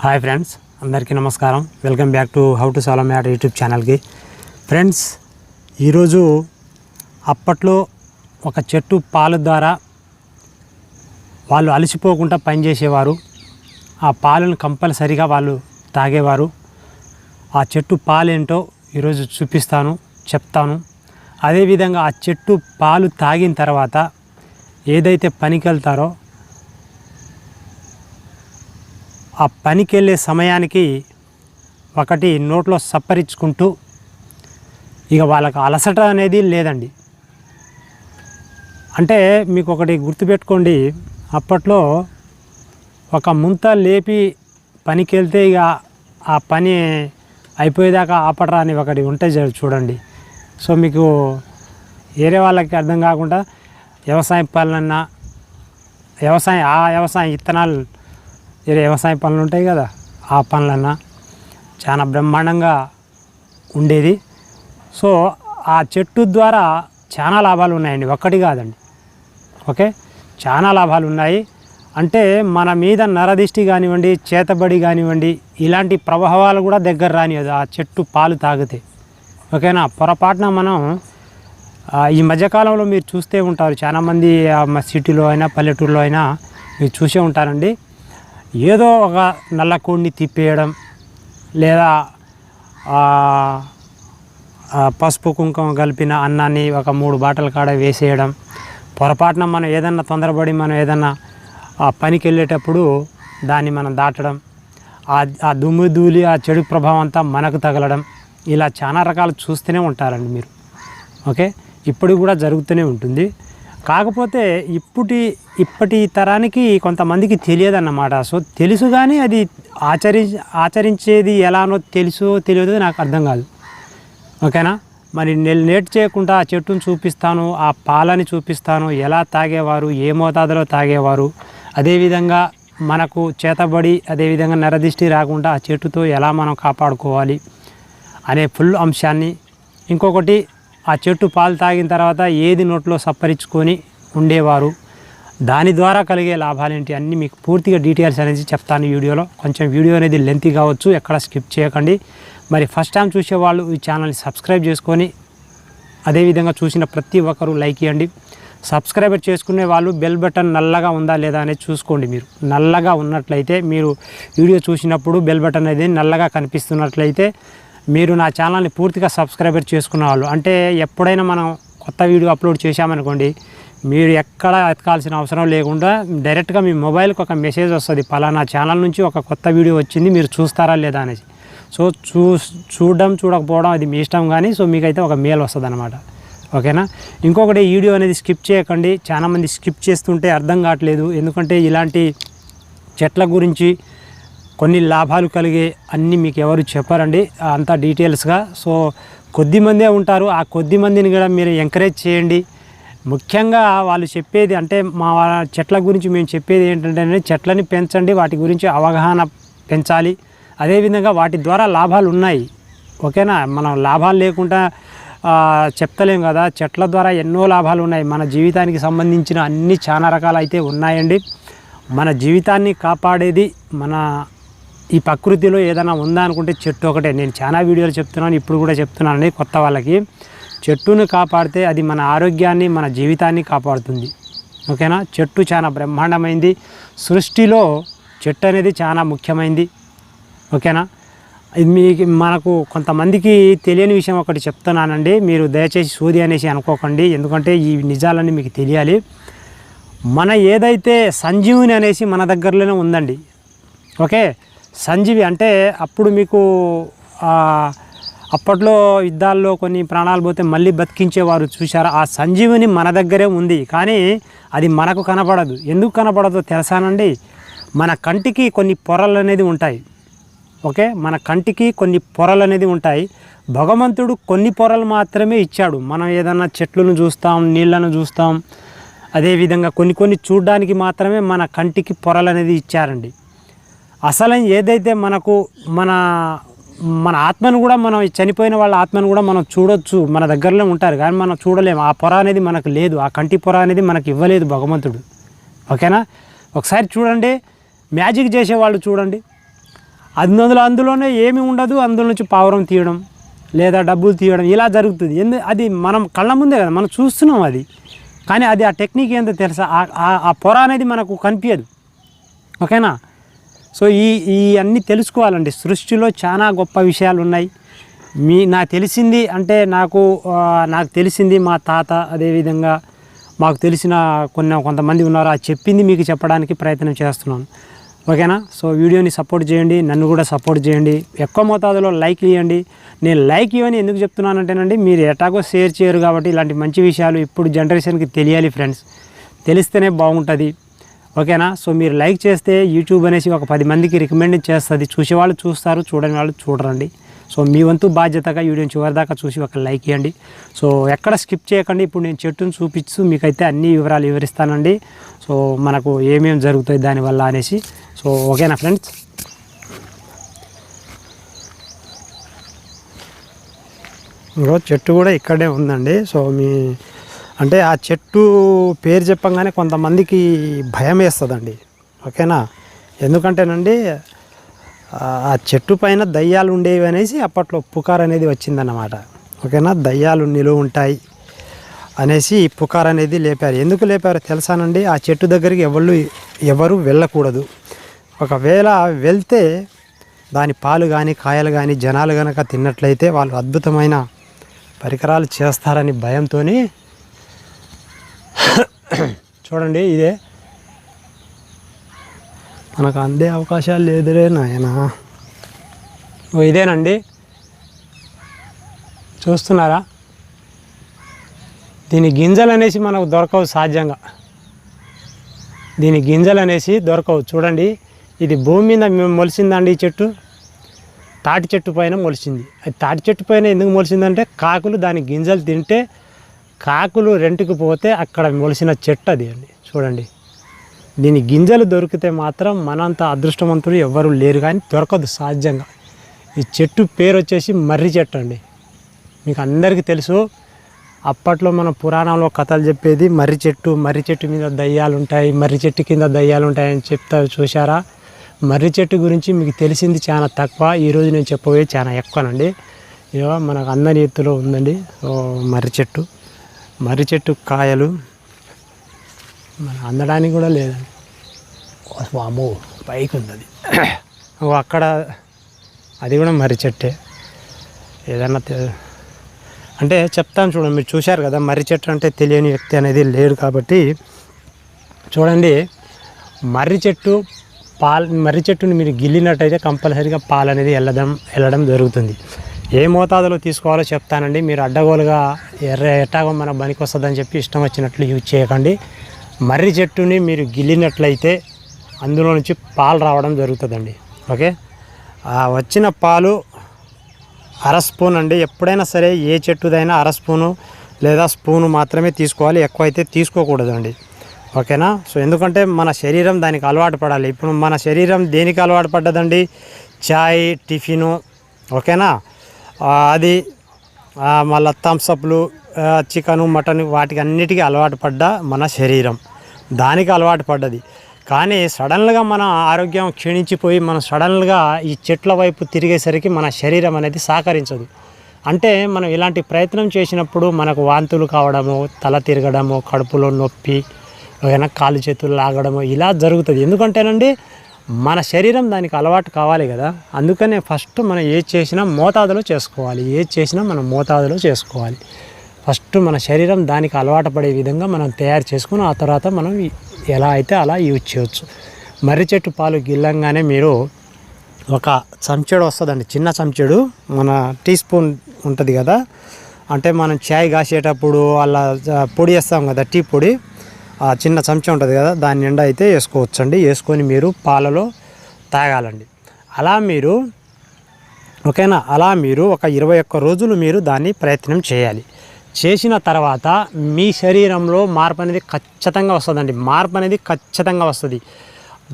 Hi friends అందరికీ నమస్కారం. Welcome back to how to solve math YouTube ఛానల్కి. Friends ఈరోజు అప్పట్లో ఒక చెట్టు పాలు ద్వారా వాళ్ళు అలసిపోకుండా పనిచేసేవారు ఆ పాలను కంపల్సరిగా వాళ్ళు తాగేవారు. ఆ చెట్టు పాలేంటో ఈరోజు చూపిస్తాను చెప్తాను. అదేవిధంగా ఆ చెట్టు పాలు తాగిన తర్వాత ఏదైతే పనికి ఆ పనికి వెళ్ళే సమయానికి ఒకటి నోట్లో సప్పరించుకుంటూ ఇక వాళ్ళకి అలసట అనేది లేదండి. అంటే మీకు ఒకటి గుర్తుపెట్టుకోండి అప్పట్లో ఒక ముంత లేపి పనికి వెళ్తే ఇక ఆ పని అయిపోయేదాకా ఆపడరా అని ఒకటి ఉంటే చూడండి. సో మీకు వేరే వాళ్ళకి అర్థం కాకుండా వ్యవసాయం పనులన్నా వ్యవసాయం ఆ వ్యవసాయం ఇత్తనాలు వ్యవసాయ పనులు ఉంటాయి కదా ఆ పనులన్నా చాలా బ్రహ్మాండంగా ఉండేది. సో ఆ చెట్టు ద్వారా చాలా లాభాలు ఉన్నాయండి. ఒక్కటి కాదండి. ఓకే? చాలా లాభాలు ఉన్నాయి. అంటే మన మీద నరదిష్టి కానివ్వండి చేతబడి కానివ్వండి ఇలాంటి ప్రభావాలు కూడా దగ్గర రానివ్వదు ఆ చెట్టు పాలు తాగితే. ఓకేనా? పొరపాటున మనం ఈ మధ్యకాలంలో మీరు చూస్తే ఉంటారు. చాలామంది ఆ, సిటీలో అయినా పల్లెటూరులో అయినా మీరు చూసే ఉంటారండి. ఏదో ఒక నల్లకోడిని తిప్పేయడం లేదా పసుపు కుంకుమ కలిపిన అన్నాన్ని ఒక మూడు బాటల కాడ వేసేయడం. పొరపాటున మనం ఏదన్నా తొందరపడి మనం ఏదన్నా పనికి వెళ్ళేటప్పుడు దాన్ని మనం దాటడం. ఆ ఆ దుమ్ము ధూళి ఆ చెడు ప్రభావం అంతా మనకు తగలడం. ఇలా చాలా రకాలు చూస్తూనే ఉంటారండి మీరు. ఓకే? ఇప్పుడు కూడా జరుగుతూనే ఉంటుంది. కాకపోతే ఇప్పటి ఇప్పటి తరానికి కొంతమందికి తెలియదన్నమాట. సో తెలుసు కానీ అది ఆచరి ఆచరించేది ఎలానో తెలుసో తెలియదో నాకు అర్థం కాదు. ఓకేనా? మరి నేను లేట్ చేయకుండా ఆ చెట్టును చూపిస్తాను ఆ పాలని చూపిస్తాను ఎలా తాగేవారు ఏ మోతాదులో తాగేవారు అదేవిధంగా మనకు చేతబడి అదేవిధంగా నరదిష్టి రాకుండా ఆ చెట్టుతో ఎలా మనం కాపాడుకోవాలి అనే ఫుల్ అంశాన్ని. ఇంకొకటి ఆ చెట్టు పాలు తాగిన తర్వాత ఏది నోట్లో సప్పరించుకొని ఉండేవారు? దాని ద్వారా కలిగే లాభాలేంటి? అన్నీ మీకు పూర్తిగా డీటెయిల్స్ అనేది చెప్తాను వీడియోలో. కొంచెం వీడియో అనేది లెంతీ కావచ్చు ఎక్కడ స్కిప్ చేయకండి. మరి ఫస్ట్ టైం చూసేవాళ్ళు ఈ ఛానల్ని సబ్స్క్రైబ్ చేసుకొని అదేవిధంగా చూసిన ప్రతి ఒక్కరూ లైక్ ఇవ్వండి సబ్స్క్రైబర్ చేసుకునే వాళ్ళు బెల్ బటన్ నల్లగా ఉందా లేదా అనేది చూసుకోండి మీరు. నల్లగా ఉన్నట్లయితే మీరు వీడియో చూసినప్పుడు బెల్ బటన్ అనేది నల్లగా కనిపిస్తున్నట్లయితే మీరు నా ఛానల్ని పూర్తిగా సబ్స్క్రైబర్ చేసుకున్న వాళ్ళు అంటే ఎప్పుడైనా మనం కొత్త వీడియో అప్లోడ్ చేశామనుకోండి మీరు ఎక్కడ ఎతకాల్సిన అవసరం లేకుండా డైరెక్ట్గా మీ మొబైల్కి ఒక మెసేజ్ వస్తుంది పలానా ఛానల్ నుంచి ఒక కొత్త వీడియో వచ్చింది మీరు చూస్తారా లేదా అనేసి. సో చూ చూడడం చూడకపోవడం అది మీ ఇష్టం కానీ సో మీకైతే ఒక మేల్ వస్తుంది అనమాట ఓకేనా? ఇంకొకటి వీడియో అనేది స్కిప్ చేయకండి. చాలామంది స్కిప్ చేస్తుంటే అర్థం కావట్లేదు. ఎందుకంటే ఇలాంటి చెట్ల గురించి కొన్ని లాభాలు కలిగే అన్నీ మీకు ఎవరు చెప్పారండి అంతా డీటెయిల్స్గా. సో కొద్ది మందే ఉంటారు. ఆ కొద్ది మందిని కూడా మీరు ఎంకరేజ్ చేయండి. ముఖ్యంగా వాళ్ళు చెప్పేది అంటే మా చెట్ల గురించి మేము చెప్పేది ఏంటంటే చెట్లని పెంచండి వాటి గురించి అవగాహన పెంచాలి. అదేవిధంగా వాటి ద్వారా లాభాలు ఉన్నాయి. ఓకేనా? మనం లాభాలు లేకుండా చెప్తలేం కదా? చెట్ల ద్వారా ఎన్నో లాభాలు ఉన్నాయి. మన జీవితానికి సంబంధించిన అన్ని చాలా రకాలు అయితే ఉన్నాయండి. మన జీవితాన్ని కాపాడేది మన ఈ ప్రకృతిలో ఏదైనా ఉందా అనుకుంటే చెట్టు ఒకటే. నేను చాలా వీడియోలు చెప్తున్నాను ఇప్పుడు కూడా చెప్తున్నానండి కొత్త వాళ్ళకి. చెట్టును కాపాడితే అది మన ఆరోగ్యాన్ని మన జీవితాన్ని కాపాడుతుంది. ఓకేనా? చెట్టు చాలా బ్రహ్మాండమైంది. సృష్టిలో చెట్టు అనేది చాలా ముఖ్యమైంది. ఓకేనా? ఇది మీకు మనకు కొంతమందికి తెలియని విషయం ఒకటి చెప్తున్నానండి. మీరు దయచేసి సూది అనేసి అనుకోకండి. ఎందుకంటే ఈ నిజాలన్నీ మీకు తెలియాలి. మన ఏదైతే సంజీవుని అనేసి మన దగ్గరలోనే ఉందండి. ఓకే? సంజీవి అంటే అప్పుడు మీకు అప్పట్లో యుద్ధాల్లో కొన్ని ప్రాణాలు పోతే మళ్ళీ బతికించేవారు చూశారా? ఆ సంజీవిని మన దగ్గరే ఉంది. కానీ అది మనకు కనపడదు. ఎందుకు కనపడదో తెలుసానండి మన కంటికి కొన్ని పొరలు అనేది ఉంటాయి. ఓకే? మన కంటికి కొన్ని పొరలు అనేది ఉంటాయి. భగవంతుడు కొన్ని పొరలు మాత్రమే ఇచ్చాడు. మనం ఏదన్నా చెట్లను చూస్తాం నీళ్ళను చూస్తాం. అదేవిధంగా కొన్ని కొన్ని చూడడానికి మాత్రమే మన కంటికి పొరలు అనేది ఇచ్చారండి. అసలు ఏదైతే మనకు మన మన ఆత్మను కూడా మనం చనిపోయిన వాళ్ళ ఆత్మను కూడా మనం చూడొచ్చు మన దగ్గరలో ఉంటారు. కానీ మనం చూడలేము. ఆ పొర అనేది మనకు లేదు. ఆ కంటి పొర అనేది మనకు ఇవ్వలేదు భగవంతుడు. ఓకేనా? ఒకసారి చూడండి. మ్యాజిక్ చేసేవాళ్ళు చూడండి. అందులో అందులోనే ఏమి ఉండదు. అందులో నుంచి పావురం తీయడం లేదా డబ్బులు తీయడం ఇలా జరుగుతుంది. ఎందు అది మనం కళ్ళ ముందే కదా మనం చూస్తున్నాం అది. కానీ అది ఆ టెక్నిక్ ఏంటో తెలుసా? ఆ- ఆ- ఆ పొర అనేది మనకు కనిపించదు ఓకేనా? సో ఈ ఈ అన్నీ తెలుసుకోవాలండి. సృష్టిలో చాలా గొప్ప విషయాలు ఉన్నాయి మీ నాకు తెలిసింది అంటే నాకు నాకు తెలిసింది మా తాత అదేవిధంగా మాకు తెలిసిన కొన్ని కొంతమంది ఉన్నారు. ఆ చెప్పింది మీకు చెప్పడానికి ప్రయత్నం చేస్తున్నాను. ఓకేనా? సో వీడియోని సపోర్ట్ చేయండి. నన్ను కూడా సపోర్ట్ చేయండి. ఎక్కువ మోతాదులో లైక్ ఇవ్వండి నేను లైక్ ఇవ్వని ఎందుకు చెప్తున్నానంటేనండి మీరు ఎటాగో షేర్ చేయరు కాబట్టి ఇలాంటి మంచి విషయాలు ఇప్పుడు జనరేషన్కి తెలియాలి ఫ్రెండ్స్. తెలిస్తేనే బాగుంటుంది. ఓకేనా? సో మీరు లైక్ చేస్తే యూట్యూబ్ అనేసి ఒక పది మందికి రికమెండ్ చేస్తుంది. చూసేవాళ్ళు చూస్తారు చూడని వాళ్ళు చూడరండి. సో మీ వంతు బాధ్యతగా వీడియోని చివరిదాకా చూసి ఒక లైక్ ఇవ్వండి. సో ఎక్కడ స్కిప్ చేయకండి. ఇప్పుడు నేను చెట్టును చూపించు మీకైతే అన్ని వివరాలు వివరిస్తానండి. సో మనకు ఏమేమి జరుగుతాయి దానివల్ల అనేసి. సో ఓకేనా ఫ్రెండ్స్? ఇంకో చెట్టు కూడా ఇక్కడే ఉందండి. సో మీ అంటే ఆ చెట్టు పేరు చెప్పంగానే కొంతమందికి భయం వేస్తుందండి ఓకేనా? ఎందుకంటేనండి ఆ- చెట్టు పైన దయ్యాలు ఉండేవి అనేసి అప్పట్లో పుకార్ అనేది వచ్చిందన్నమాట. ఓకేనా? దయ్యాలు నిలువ ఉంటాయి అనేసి పుకార్ అనేది లేపారు. ఎందుకు లేపారో తెలుసానండి? ఆ చెట్టు దగ్గరికి ఎవళ్ళు ఎవరు వెళ్ళకూడదు. ఒకవేళ వెళ్తే దాని పాలు కానీ కాయలు కానీ జనాలు కనుక తిన్నట్లయితే వాళ్ళు అద్భుతమైన పరికరాలు చేస్తారని భయంతో చూడండి ఇదే. మనకు అందే అవకాశాలు లేదురే నాయన. ఓ ఇదేనండి. చూస్తున్నారా? దీని గింజలు అనేసి మనకు దొరకవు సాధ్యంగా. దీని గింజలు అనేసి దొరకవు. చూడండి ఇది భూమి మీద మొలిసిందండి ఈ చెట్టు. తాటి చెట్టు పైన మొలిచింది అది తాటి చెట్టు పైన ఎందుకు మొలిసిందంటే కాకులు దాని గింజలు తింటే కాకులు రెంట్కి పోతే అక్కడ మొలిసిన చెట్టు అది అండి. చూడండి. దీని గింజలు దొరికితే మాత్రం మనంత అదృష్టవంతులు ఎవ్వరు లేరు కానీ దొరకదు సాధ్యంగా. ఈ చెట్టు పేరు వచ్చేసి మర్రి చెట్టు అండి. మీకు అందరికీ తెలుసు అప్పట్లో మన పురాణంలో కథలు చెప్పేది మర్రి చెట్టు మర్రి చెట్టు మీద దయ్యాలు ఉంటాయి మర్రి చెట్టు కింద దయ్యాలు ఉంటాయని చెప్తారు చూసారా మర్రి చెట్టు గురించి మీకు తెలిసింది చాలా తక్కువ ఈరోజు నేను చెప్పబోయే చాలా ఎక్కువనండి. ఇదో మనకు అందని ఎత్తులో ఉందండి. మర్రి చెట్టు. మర్రి చెట్టు కాయలు మన అందడానికి కూడా లేదండి ఓ పైకి ఉంది అది అక్కడ అది కూడా మర్రి చెట్టే. ఏదన్నా అంటే చెప్తాను చూడండి మీరు చూశారు కదా మర్రి చెట్టు అంటే తెలియని వ్యక్తి అనేది లేడు కాబట్టి. చూడండి మర్రి చెట్టు పాలు మర్రి చెట్టుని మీరు గిల్లినట్టయితే కంపల్సరీగా పాలు అనేది వెళ్ళడం వెళ్ళడం జరుగుతుంది. ఏ మోతాదులో తీసుకోవాలో చెప్తానండి. మీరు అడ్డగోలుగా ఎర్ర ఎట్టాగో మన పనికి వస్తుందని చెప్పి ఇష్టం వచ్చినట్లు యూజ్ చేయకండి. మర్రి చెట్టుని మీరు గిల్లినట్లయితే అందులో నుంచి పాలు రావడం జరుగుతుందండి. ఓకే? వచ్చిన పాలు అర స్పూన్ అండి. ఎప్పుడైనా సరే ఏ చెట్టుదైనా అర స్పూను లేదా స్పూను మాత్రమే తీసుకోవాలి. ఎక్కువ అయితే తీసుకోకూడదండి. ఓకేనా? సో ఎందుకంటే మన శరీరం దానికి అలవాటు పడాలి. ఇప్పుడు మన శరీరం దేనికి అలవాటు పడ్డదండి? చాయ్ టిఫిను. ఓకేనా? అది మళ్ళీ థమ్స్అప్లు థమ్సప్లు చికెను మటన్ వాటికి అన్నిటికీ అలవాటు పడ్డ మన శరీరం. దానికి అలవాటు పడ్డది. కానీ సడన్గా మన ఆరోగ్యం క్షీణించిపోయి మనం సడన్గా ఈ చెట్ల వైపు తిరిగేసరికి మన శరీరం అనేది సహకరించదు. అంటే మనం ఇలాంటి ప్రయత్నం చేసినప్పుడు మనకు వాంతులు కావడము తల తిరగడము కడుపులో నొప్పి ఏదైనా కాలు చేతులు లాగడము ఇలా జరుగుతుంది. ఎందుకంటేనండి మన శరీరం దానికి అలవాటు కావాలి కదా. అందుకనే ఫస్ట్ మనం ఏది చేసినా మోతాదులో చేసుకోవాలి. ఏది చేసినా మనం మోతాదులో చేసుకోవాలి. ఫస్ట్ మన శరీరం దానికి అలవాటు పడే విధంగా మనం తయారు చేసుకుని ఆ తర్వాత మనం ఎలా అయితే అలా యూజ్ చేయొచ్చు. మర్రి చెట్టు పాలు గిల్లంగానే మీరు ఒక చెంచాడు వస్తుందండి. చిన్న చెంచాడు మన టీ స్పూన్ ఉంటుంది కదా. అంటే మనం చాయ్ కాసేటప్పుడు అలా పొడి వేస్తాం కదా టీ పొడి. ఆ చిన్న చెంచా ఉంటుంది కదా దాని నిండా అయితే వేసుకోవచ్చండి. వేసుకొని మీరు పాలలో తాగాలండి. అలా మీరు ఓకేనా? అలా మీరు ఒక ఇరవై ఒక్క రోజులు మీరు దాన్ని ప్రయత్నం చేయాలి. చేసిన తర్వాత మీ శరీరంలో మార్పు అనేది ఖచ్చితంగా వస్తుందండి. మార్పు అనేది ఖచ్చితంగా వస్తుంది.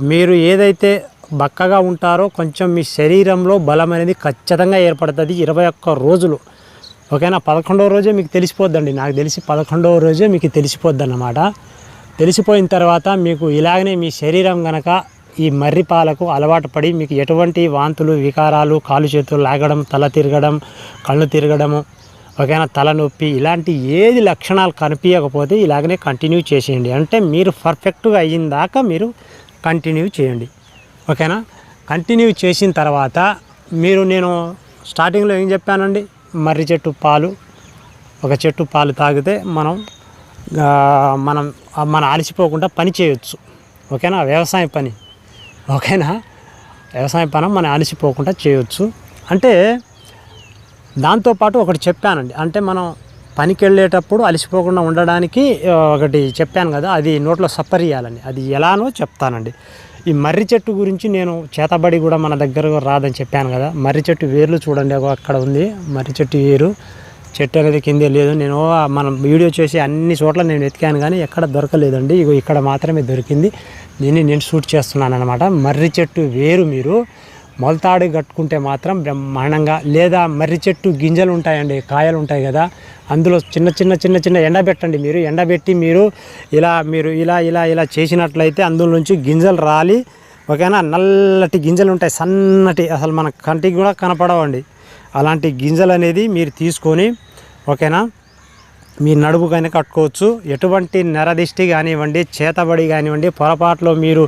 మీరు ఏదైతే బక్కగా ఉంటారో కొంచెం మీ శరీరంలో బలం అనేది ఖచ్చితంగా ఏర్పడుతుంది ఇరవై ఒక్క రోజులు. ఓకేనా? పదకొండవ రోజే మీకు తెలిసిపోద్దండి. నాకు తెలిసి పదకొండవ రోజే మీకు తెలిసిపోద్ది అన్నమాట తెలిసిపోయిన తర్వాత మీకు ఇలాగనే మీ శరీరం గనక ఈ మర్రి పాలకు అలవాటు పడి మీకు ఎటువంటి వాంతులు వికారాలు కాలు చేతులు లాగడం తల తిరగడం కళ్ళు తిరగడము ఓకేనా తలనొప్పి ఇలాంటి ఏది లక్షణాలు కనిపించకపోతే ఇలాగనే కంటిన్యూ చేసేయండి. అంటే మీరు పర్ఫెక్ట్గా అయిన దాకా మీరు కంటిన్యూ చేయండి. ఓకేనా? కంటిన్యూ చేసిన తర్వాత మీరు నేను స్టార్టింగ్లో ఏం చెప్పానండి? మర్రి చెట్టు పాలు ఒక చెట్టు పాలు తాగితే మనం మనం మనం అలసిపోకుండా పని చేయొచ్చు. ఓకేనా? వ్యవసాయ పని. ఓకేనా? వ్యవసాయ పని మనం అలసిపోకుండా చేయొచ్చు. అంటే దాంతోపాటు ఒకటి చెప్పానండి. అంటే మనం పనికి వెళ్ళేటప్పుడు అలసిపోకుండా ఉండడానికి ఒకటి చెప్పాను కదా అది నోట్లో సప్పరియాలని. అది ఎలానో చెప్తానండి. ఈ మర్రి చెట్టు గురించి నేను చేతబడి కూడా మన దగ్గర రాదని చెప్పాను కదా. మర్రి చెట్టు వేర్లు చూడండి అక్కడ ఉంది. మర్రి చెట్టు వేరు. చెట్టు అనేది కిందే లేదు. నేను మనం వీడియో చేసి అన్ని చోట్ల నేను వెతికాను కానీ ఎక్కడ దొరకలేదండి. ఇగో ఇక్కడ మాత్రమే దొరికింది. దీన్ని నేను షూట్ చేస్తున్నాను అనమాట మర్రి చెట్టు వేరు మీరు. మొలతాడు కట్టుకుంటే మాత్రం బ్రహ్మాండంగా. లేదా మర్రి చెట్టు గింజలు ఉంటాయండి కాయలు ఉంటాయి కదా. అందులో చిన్న చిన్న చిన్న చిన్న ఎండబెట్టండి మీరు. ఎండబెట్టి మీరు ఇలా మీరు ఇలా ఇలా ఇలా చేసినట్లయితే అందులో నుంచి గింజలు రాలి. ఓకేనా? నల్లటి గింజలు ఉంటాయి సన్నటి. అసలు మన కంటికి కూడా కనపడవండి. అలాంటి గింజలు అనేది మీరు తీసుకొని ఓకేనా? మీ నడుముకైనా కట్టుకోవచ్చు. ఎటువంటి నెరదిష్టి కానివ్వండి చేతబడి కానివ్వండి పొరపాటులో మీరు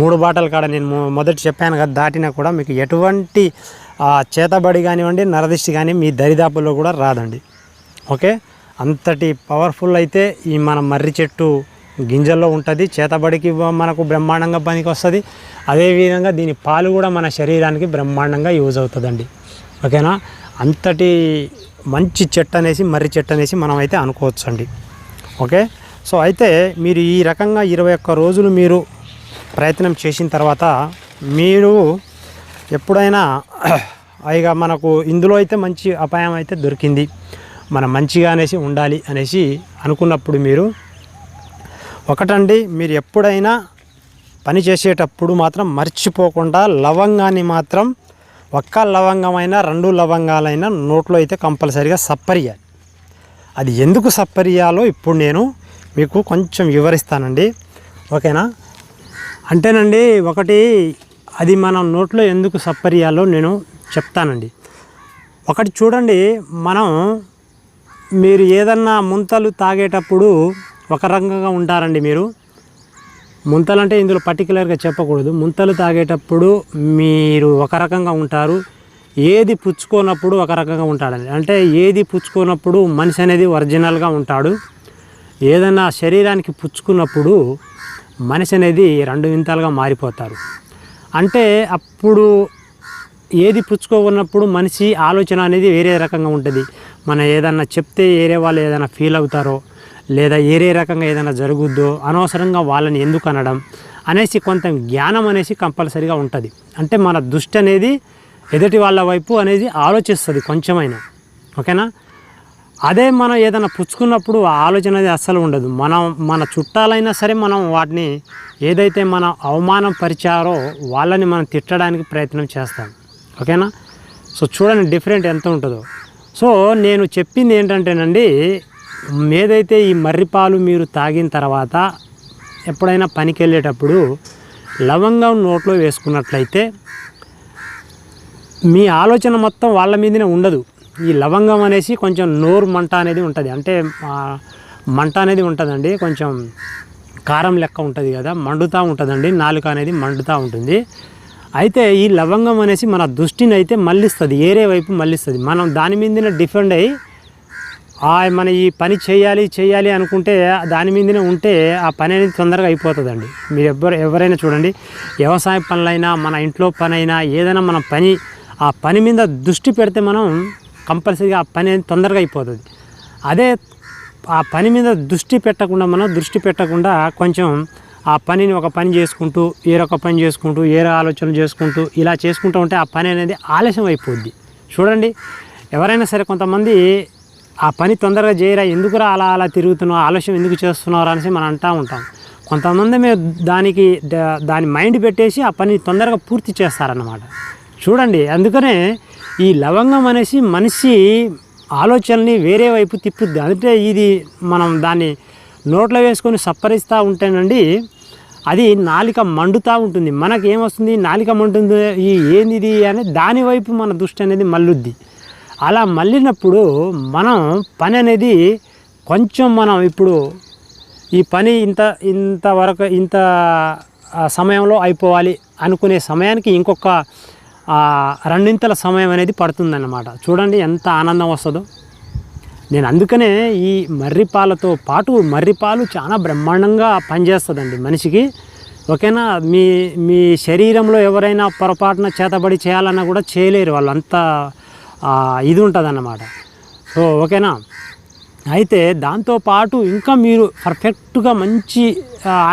మూడు బాటలు కాడ నేను మొదటి చెప్పాను కదా దాటినా కూడా మీకు ఎటువంటి చేతబడి కానివ్వండి నరదిష్టి కానీ మీ దరిదాపుల్లో కూడా రాదండి. ఓకే? అంతటి పవర్ఫుల్ అయితే ఈ మన మర్రి చెట్టు గింజల్లో ఉంటుంది. చేతబడికి మనకు బ్రహ్మాండంగా పనికి వస్తుంది అదేవిధంగా దీని పాలు కూడా మన శరీరానికి బ్రహ్మాండంగా యూజ్ అవుతుందండి. ఓకేనా? అంతటి మంచి చెట్టు అనేసి మర్రి చెట్టు అనేసి మనం అయితే అనుకోవచ్చు అండి ఓకే? సో అయితే మీరు ఈ రకంగా ఇరవై ఒక్క రోజులు మీరు ప్రయత్నం చేసిన తర్వాత మీరు ఎప్పుడైనా ఇక మనకు ఇందులో అయితే మంచి అపాయం అయితే దొరికింది. మనం మంచిగా అనేసి ఉండాలి అనేసి అనుకున్నప్పుడు మీరు ఒకటండి మీరు ఎప్పుడైనా పని చేసేటప్పుడు మాత్రం మర్చిపోకుండా లవంగాన్ని మాత్రం ఒక్క లవంగమైనా రెండు లవంగాలైనా నోట్లో అయితే కంపల్సరీగా సప్పరియాలి. అది ఎందుకు సప్పరియాలో ఇప్పుడు నేను మీకు కొంచెం వివరిస్తానండి. ఓకేనా? అంటేనండి ఒకటి అది మనం నోట్లో ఎందుకు సప్పరియాలో నేను చెప్తానండి. ఒకటి చూడండి మనం మీరు ఏదన్నా ముంతలు తాగేటప్పుడు ఒక రకంగా ఉంటారండి మీరు. ముంతలు అంటే ఇందులో పర్టికులర్గా చెప్పకూడదు. ముంతలు తాగేటప్పుడు మీరు ఒక రకంగా ఉంటారు. ఏది పుచ్చుకోనప్పుడు ఒక రకంగా ఉంటాడండి. అంటే ఏది పుచ్చుకోనప్పుడు మనిషి అనేది ఒరిజినల్గా ఉంటాడు. ఏదైనా శరీరానికి పుచ్చుకున్నప్పుడు మనిషి అనేది రెండు వింతలుగా మారిపోతారు. అంటే అప్పుడు ఏది పుచ్చుకోకున్నప్పుడు మనిషి ఆలోచన అనేది వేరే రకంగా ఉంటుంది. మనం ఏదన్నా చెప్తే వేరే వాళ్ళు ఏదైనా ఫీల్ అవుతారో లేదా ఏరే రకంగా ఏదైనా జరుగుద్దో అనవసరంగా వాళ్ళని ఎందుకు అనడం అనేసి కొంత జ్ఞానం అనేసి కంపల్సరీగా ఉంటుంది. అంటే మన దృష్టి అనేది ఎదుటి వాళ్ళ వైపు అనేది ఆలోచిస్తుంది కొంచెమైనా. ఓకేనా? అదే మనం ఏదైనా పుచ్చుకున్నప్పుడు ఆలోచన అనేది అస్సలు ఉండదు. మనం మన చుట్టాలైనా సరే మనం వాటిని ఏదైతే మన అవమానం పరిచారో వాళ్ళని మనం తిట్టడానికి ప్రయత్నం చేస్తాం. ఓకేనా? సో చూడండి డిఫరెంట్ ఎంత ఉంటుందో. సో నేను చెప్పింది ఏంటంటేనండి ఏదైతే ఈ మర్రిపాలు మీరు తాగిన తర్వాత ఎప్పుడైనా పనికి వెళ్ళేటప్పుడు లవంగం నోట్లో వేసుకున్నట్లయితే మీ ఆలోచన మొత్తం వాళ్ళ మీదనే ఉండదు. ఈ లవంగం అనేసి కొంచెం నోరు మంట అనేది ఉంటుంది. అంటే మంట అనేది ఉంటుందండి. కొంచెం కారం లెక్క ఉంటుంది కదా మండుతూ ఉంటుందండి. నాలుక అనేది మండుతూ ఉంటుంది. అయితే ఈ లవంగం అనేసి మన దృష్టిని అయితే మళ్ళిస్తుంది. ఏరే వైపు మళ్ళిస్తుంది. మనం దాని మీదనే డిఫెండ్ అయ్యి మన ఈ పని చేయాలి చేయాలి అనుకుంటే దాని మీదనే ఉంటే ఆ పని అనేది తొందరగా అయిపోతుందండి. మీరు ఎవరు ఎవరైనా చూడండి వ్యవసాయ పనులైనా మన ఇంట్లో పనైనా ఏదైనా మన పని ఆ పని మీద దృష్టి పెడితే మనం కంపల్సరీగా ఆ పని అనేది తొందరగా అయిపోతుంది. అదే ఆ పని మీద దృష్టి పెట్టకుండా మనం దృష్టి పెట్టకుండా కొంచెం ఆ పనిని ఒక పని చేసుకుంటూ ఏరొక పని చేసుకుంటూ ఏరో ఆలోచనలు చేసుకుంటూ ఇలా చేసుకుంటూ ఉంటే ఆ పని అనేది ఆలస్యం అయిపోద్ది. చూడండి ఎవరైనా సరే కొంతమంది ఆ పని తొందరగా చేయరా ఎందుకురా అలా అలా తిరుగుతున్నావు ఆలస్యం ఎందుకు చేస్తున్నావు అనేసి మనం అంటూ ఉంటాం. కొంతమంది మేము దానికి దాని మైండ్ పెట్టేసి ఆ పని తొందరగా పూర్తి చేస్తారన్నమాట. చూడండి అందుకనే ఈ లవంగం అనేసి మనిషి ఆలోచనని వేరే వైపు తిప్పుద్ది. అంటే ఇది మనం దాన్ని నోట్లో వేసుకొని సప్పరిస్తూ ఉంటేనండి అది నాలిక మండుతూ ఉంటుంది. మనకేమొస్తుంది? నాలిక మంటుంది ఈ ఏంది ఇది అని దాని వైపు మన దృష్టి అనేది మల్లుద్ది అలా మళ్ళినప్పుడు మనం పని అనేది కొంచెం మనం ఇప్పుడు ఈ పని ఇంత ఇంతవరకు ఇంత సమయంలో అయిపోవాలి అనుకునే సమయానికి ఇంకొక రెండింతల సమయం అనేది పడుతుందన్నమాట. చూడండి ఎంత ఆనందం వస్తుందో. నేను అందుకనే ఈ మర్రిపాలతో పాటు మర్రిపాలు చాలా బ్రహ్మాండంగా పనిచేస్తుందండి మనిషికి. ఓకేనా? మీ మీ శరీరంలో ఎవరైనా పొరపాటున చేతబడి చేయాలన్నా కూడా చేయలేరు వాళ్ళు. అంత ఇది ఉంటుంది అన్నమాట సో ఓకేనా? అయితే దాంతోపాటు ఇంకా మీరు పర్ఫెక్ట్గా మంచి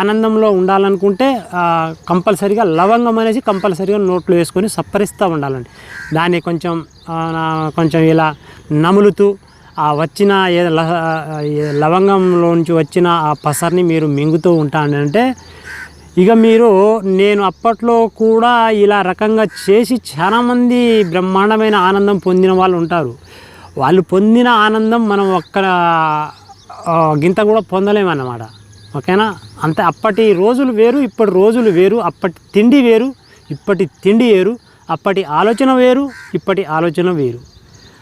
ఆనందంలో ఉండాలనుకుంటే కంపల్సరిగా కంపల్సరీగా లవంగం అనేసి కంపల్సరీగా నోట్లో వేసుకొని సప్పరిస్తూ ఉండాలండి. దాన్ని కొంచెం కొంచెం ఇలా నములుతూ ఆ వచ్చిన ఏ లవంగంలో నుంచి వచ్చిన ఆ పసర్ని మీరు మింగుతూ ఉంటానంటే ఇక మీరు నేను అప్పట్లో కూడా ఇలా రకంగా చేసి చాలామంది బ్రహ్మాండమైన ఆనందం పొందిన వాళ్ళు ఉంటారు. వాళ్ళు పొందిన ఆనందం మనం ఒక్క గింత కూడా పొందలేమన్నమాట. ఓకేనా? అంతే అప్పటి రోజులు వేరు ఇప్పటి రోజులు వేరు అప్పటి తిండి వేరు ఇప్పటి తిండి వేరు అప్పటి ఆలోచన వేరు ఇప్పటి ఆలోచన వేరు.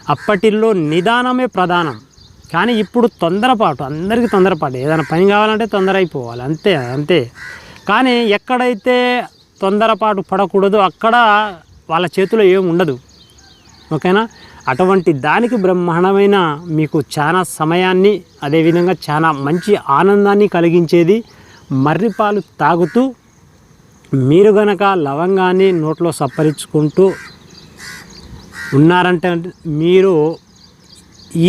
అప్పటిలో నిదానమే ప్రధానం. కానీ ఇప్పుడు తొందరపాటు అందరికీ తొందరపాటు. ఏదైనా పని కావాలంటే తొందర అయిపోవాలి అంతే అంతే. కానీ ఎక్కడైతే తొందరపాటు పడకూడదో అక్కడ వాళ్ళ చేతిలో ఏమి ఉండదు. ఓకేనా? అటువంటి దానికి బ్రహ్మాండమైన మీకు చాలా సమయాన్ని అదేవిధంగా చాలా మంచి ఆనందాన్ని కలిగించేది మర్రిపాలు తాగుతూ మీరు గనక లవంగాన్ని నోట్లో సప్పరించుకుంటూ ఉన్నారంటే మీరు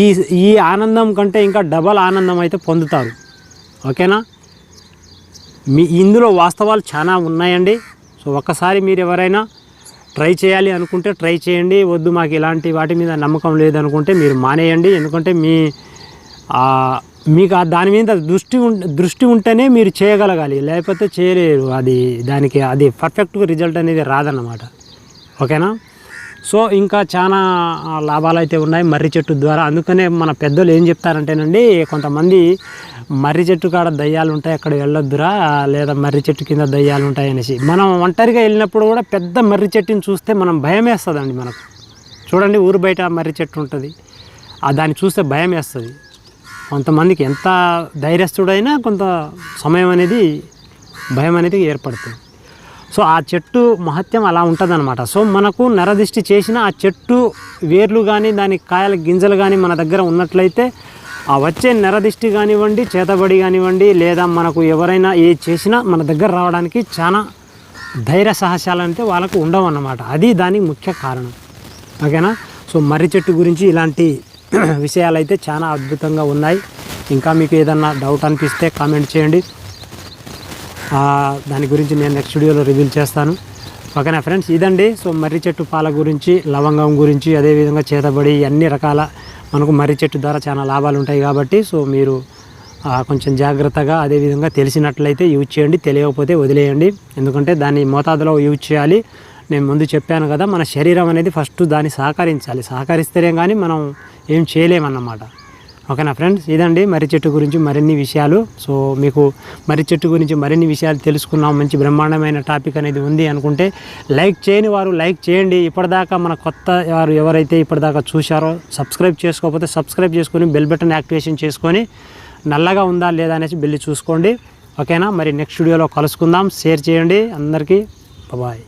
ఈ ఈ ఆనందం కంటే ఇంకా డబల్ ఆనందం అయితే పొందుతారు. ఓకేనా? మీ ఇందులో వాస్తవాలు చాలా ఉన్నాయండి. సో ఒక్కసారి మీరు ఎవరైనా ట్రై చేయాలి అనుకుంటే ట్రై చేయండి. వద్దు మాకు ఇలాంటి వాటి మీద నమ్మకం లేదనుకుంటే మీరు మానేయండి. ఎందుకంటే మీ మీకు ఆ దాని మీద దృష్టి దృష్టి ఉంటేనే మీరు చేయగలగాలి. లేకపోతే చేయలేరు. అది దానికి అది పర్ఫెక్ట్గా రిజల్ట్ అనేది రాదన్నమాట. ఓకేనా? సో ఇంకా చాలా లాభాలు అయితే ఉన్నాయి మర్రి చెట్టు ద్వారా. అందుకనే మన పెద్దలు ఏం చెప్తారంటేనండి కొంతమంది మర్రి చెట్టు కాడ దయ్యాలు ఉంటాయి అక్కడ వెళ్ళొద్దురా లేదా మర్రి చెట్టు కింద దయ్యాలు ఉంటాయి అనేసి. మనం ఒంటరిగా వెళ్ళినప్పుడు కూడా పెద్ద మర్రి చెట్టుని చూస్తే మనం భయం వేస్తుందండి మనకు. చూడండి ఊరు బయట మర్రి చెట్టు ఉంటుంది. ఆ దాన్ని చూస్తే భయం వేస్తుంది కొంతమందికి ఎంత ధైర్యస్తుడైనా కొంత సమయం అనేది భయం అనేది ఏర్పడుతుంది. సో ఆ చెట్టు మహత్యం అలా ఉంటుందన్నమాట. సో మనకు నరదిష్టి చేసిన ఆ చెట్టు వేర్లు కానీ దాని కాయల గింజలు కానీ మన దగ్గర ఉన్నట్లయితే ఆ వచ్చే నరదిష్టి కానివ్వండి చేతబడి కానివ్వండి లేదా మనకు ఎవరైనా ఏ చేసినా మన దగ్గర రావడానికి చాలా ధైర్య సాహసాలు అంటే వాళ్ళకు ఉండవు అన్నమాట అది దానికి ముఖ్య కారణం. ఓకేనా? సో మర్రి చెట్టు గురించి ఇలాంటి విషయాలు అయితే చాలా అద్భుతంగా ఉన్నాయి. ఇంకా మీకు ఏదన్నా డౌట్ అనిపిస్తే కామెంట్ చేయండి. దాని గురించి నేను నెక్స్ట్ వీడియోలో రివీల్ చేస్తాను. ఓకేనా ఫ్రెండ్స్ ఇదండి. సో మర్రి చెట్టు పాల గురించి లవంగం గురించి అదేవిధంగా చేతబడి అన్ని రకాల మనకు మర్రి చెట్టు ద్వారా చాలా లాభాలు ఉంటాయి కాబట్టి సో మీరు కొంచెం జాగ్రత్తగా అదేవిధంగా తెలిసినట్లయితే యూజ్ చేయండి. తెలియకపోతే వదిలేయండి. ఎందుకంటే దాన్ని మోతాదులో యూజ్ చేయాలి. నేను ముందు చెప్పాను కదా మన శరీరం అనేది ఫస్ట్ దాన్ని సహకరించాలి. సహకరిస్తేనే కానీ మనం ఏం చేయలేమన్నమాట. ఓకేనా ఫ్రెండ్స్? ఇదండి మర్రి చెట్టు గురించి మరిన్ని విషయాలు. సో మీకు మర్రి చెట్టు గురించి మరిన్ని విషయాలు తెలుసుకున్నాం మంచి బ్రహ్మాండమైన టాపిక్ అనేది ఉంది అనుకుంటే లైక్ చేయని వారు లైక్ చేయండి. ఇప్పటిదాకా మన కొత్త వారు ఎవరైతే ఇప్పటిదాకా చూశారో సబ్స్క్రైబ్ చేసుకోకపోతే సబ్స్క్రైబ్ చేసుకొని బెల్ బటన్ యాక్టివేషన్ చేసుకొని నల్లగా ఉందా లేదా అనేసి బెల్లి చూసుకోండి. ఓకేనా? మరి నెక్స్ట్ వీడియోలో కలుసుకుందాం. షేర్ చేయండి. అందరికీ బాయ్